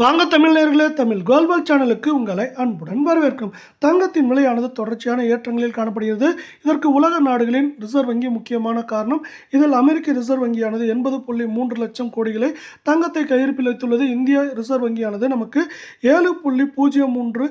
வாங்க தமிழர்களே தமிழ் கோல்வால் சேனலுக்கு உங்களை அன்புடன் வரவேற்கும். தங்கத்தின் விலையானது தொடர்ச்சியான ஏற்றங்களில் காணப்படுகிறது. இதற்கு உலக நாடுகளின் ரிசர்வ் வங்கி முக்கியமான காரணம் இதில் அமெரிக்க ரிசர்வ் வங்கியானது எண்பது புள்ளி மூன்று லட்சம் கோடிகளை தங்கத்தை கையிருப்பில் வைத்துள்ளது. இந்திய ரிசர்வ் வங்கியானது நமக்கு ஏழு புள்ளி பூஜ்ஜியம் மூன்று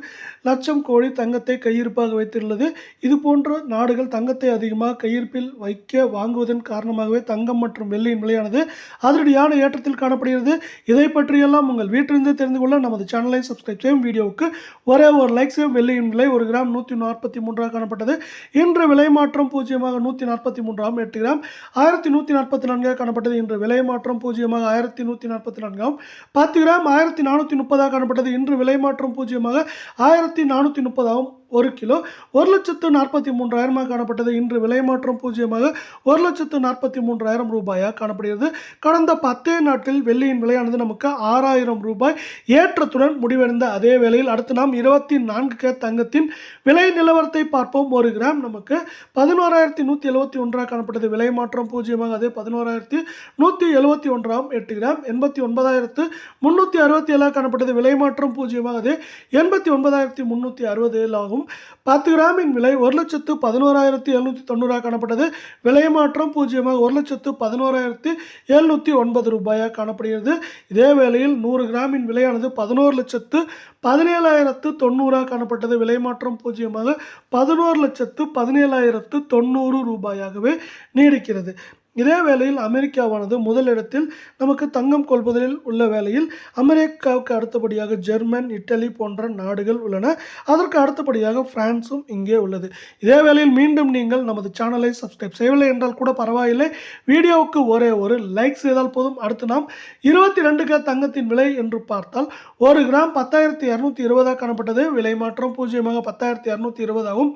லட்சம் கோடி தங்கத்தை கையிருப்பாக வைத்துள்ளது. இது போன்ற நாடுகள் தங்கத்தை அதிகமாக கையிருப்பில் வைக்க வாங்குவதன் காரணமாகவே தங்கம் மற்றும் வெள்ளியின் விலையானது அதிரடியான ஏற்றத்தில் காணப்படுகிறது. இதை பற்றியெல்லாம் உங்கள் வீட்டிலிருந்து தெரிந்து கொள்ள நமது சேனலை சப்ஸ்கிரைப் செய்யும் வீடியோவுக்கு ஒரே ஒரு லைக் செய்யும் வெள்ளியின் விலை ஒரு கிராம் நூற்றி நாற்பத்தி மூன்றாக காணப்பட்டது. இன்று விலை மாற்றம் பூஜ்ஜியமாக நூற்றி நாற்பத்தி மூன்றாம் எட்டு கிராம் ஆயிரத்தி நூற்றி நாற்பத்தி நான்காக காணப்பட்டது. இன்று விலை மாற்றம் பூஜ்ஜியமாக ஆயிரத்தி நூற்றி நாற்பத்தி நான்காம் பத்து கிராம் ஆயிரத்தி நானூற்றி முப்பதாக காணப்பட்டது. இன்று விலை மாற்றம் பூஜ்ஜியமாக ஆயிரத்தி நானூற்றி முப்பதாகவும் ஒரு கிலோ ஒரு லட்சத்து நாற்பத்தி மூன்றாயிரமாக காணப்பட்டது. இன்று விலை மாற்றம் பூஜ்ஜியமாக ஒரு லட்சத்து நாற்பத்தி மூன்றாயிரம் ரூபாயாக காணப்படுகிறது. கடந்த பத்தே நாட்டில் வெள்ளியின் விலையானது நமக்கு ஆறாயிரம் ரூபாய் ஏற்றத்துடன் முடிவடைந்த அதே வேளையில் அடுத்து நாம் இருபத்தி நான்கு கே தங்கத்தின் விலை நிலவரத்தை பார்ப்போம். ஒரு கிராம் நமக்கு பதினோராயிரத்தி நூற்றி எழுபத்தி ஒன்றாக காணப்பட்டது. விலை மாற்றம் பூஜ்ஜியமாக அதே பதினோராயிரத்தி நூற்றி எழுபத்தி ஒன்றாம் எட்டு கிராம் எண்பத்தி ஒன்பதாயிரத்து முந்நூற்றி அறுபத்தி ஏழாக காணப்பட்டது. விலை மாற்றம் பூஜ்ஜியமாக அதே எண்பத்தி ஒன்பதாயிரத்தி முந்நூற்றி அறுபது ஏழு ஆகும். பத்து கிராமின் விலை ஒரு லட்சத்து பதினோராயிரத்தி எழுநூற்றி தொண்ணூறாக காணப்பட்டது. விலை மாற்றம் பூஜ்ஜியமாக ஒரு லட்சத்து பதினோராயிரத்தி எழுநூற்றி ஒன்பது ரூபாயாக காணப்படுகிறது. இதே வேளையில் நூறு கிராமின் விலையானது பதினோரு லட்சத்து பதினேழாயிரத்து தொண்ணூறாக காணப்பட்டது. விலை மாற்றம் பூஜ்ஜியமாக பதினோரு லட்சத்து பதினேழாயிரத்து தொண்ணூறு ரூபாயாகவே நீடிக்கிறது. இதே வேளையில் அமெரிக்காவானது முதலிடத்தில் நமக்கு தங்கம் கொள்வதில் உள்ள வேளையில் அமெரிக்காவுக்கு அடுத்தபடியாக ஜெர்மன் இட்டலி போன்ற நாடுகள் உள்ளன. அதற்கு அடுத்தபடியாக பிரான்ஸும் இங்கே உள்ளது. இதே வேளையில் மீண்டும் நீங்கள் நமது சேனலை சப்ஸ்கிரைப் செய்யவில்லை என்றால் கூட பரவாயில்லை. வீடியோவுக்கு ஒரே ஒரு லைக் செய்தால் போதும். அடுத்து நாம் இருபத்தி ரெண்டு கே தங்கத்தின் விலை என்று பார்த்தால் ஒரு கிராம் பத்தாயிரத்தி இரநூத்தி இருபதாக காணப்பட்டது. விலை மாற்றம் பூஜ்ஜியமாக பத்தாயிரத்தி இரநூத்தி இருபதாகவும்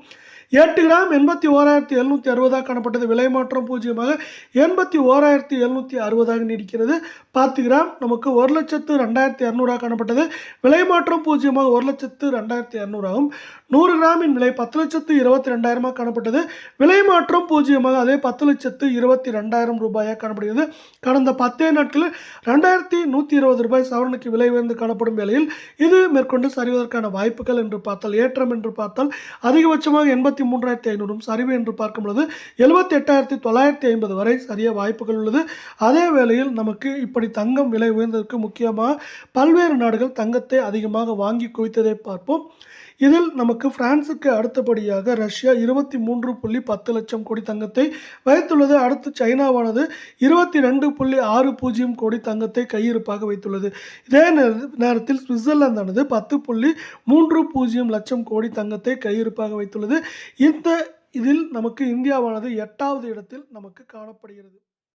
எட்டு கிராம் எண்பத்தி ஓராயிரத்தி எழுநூற்றி அறுபதாக காணப்பட்டது. விலை மாற்றம் பூஜ்ஜியமாக எண்பத்தி ஓராயிரத்தி எழுநூற்றி அறுபதாக நீடிக்கிறது. பத்து கிராம் நமக்கு ஒரு லட்சத்து ரெண்டாயிரத்தி இரநூறாக காணப்பட்டது. விலை மாற்றம் பூஜ்ஜியமாக ஒரு லட்சத்து ரெண்டாயிரத்தி இரநூறாகும் நூறு கிராமின் விலை பத்து லட்சத்து இருபத்தி ரெண்டாயிரமாக காணப்பட்டது. விலை மாற்றம் பூஜ்ஜியமாக அதே பத்து லட்சத்து இருபத்தி ரெண்டாயிரம் ரூபாயாக காணப்படுகிறது. கடந்த பத்தே நாட்களில் ரெண்டாயிரத்தி நூற்றி இருபது ரூபாய் சவரனுக்கு விலை உயர்ந்து காணப்படும் வேளையில் இது மேற்கொண்டு சரிவதற்கான வாய்ப்புகள் என்று பார்த்தால் ஏற்றம் என்று பார்த்தால் அதிகபட்சமாக எண்பத்தி மூன்றாயிரத்தி ஐநூறும் சரிவு என்று பார்க்கும் பொழுது எழுபத்தி எட்டாயிரத்தி தொள்ளாயிரத்தி ஐம்பது வரை சரிய வாய்ப்புகள் உள்ளது. அதே வேளையில் நமக்கு இப்படி தங்கம் விலை உயர்ந்ததற்கு முக்கியமாக பல்வேறு நாடுகள் தங்கத்தை அதிகமாக வாங்கி குவித்ததை பார்ப்போம். இதில் நமக்கு பிரான்சுக்கு அடுத்தபடியாக ரஷ்யா இருபத்தி மூன்று புள்ளி பத்து லட்சம் கோடி தங்கத்தை வைத்துள்ளது. அடுத்து சைனாவானது இருபத்தி ரெண்டு புள்ளி ஆறு பூஜ்ஜியம் கோடி தங்கத்தை கையிருப்பாக வைத்துள்ளது. இதே நேர- நேரத்தில் சுவிட்சர்லாந்தானது பத்து புள்ளி மூன்று பூஜ்ஜியம் லட்சம் கோடி தங்கத்தை கையிருப்பாக வைத்துள்ளது. இந்த இதில் நமக்கு இந்தியாவானது எட்டாவது இடத்தில் நமக்கு காணப்படுகிறது.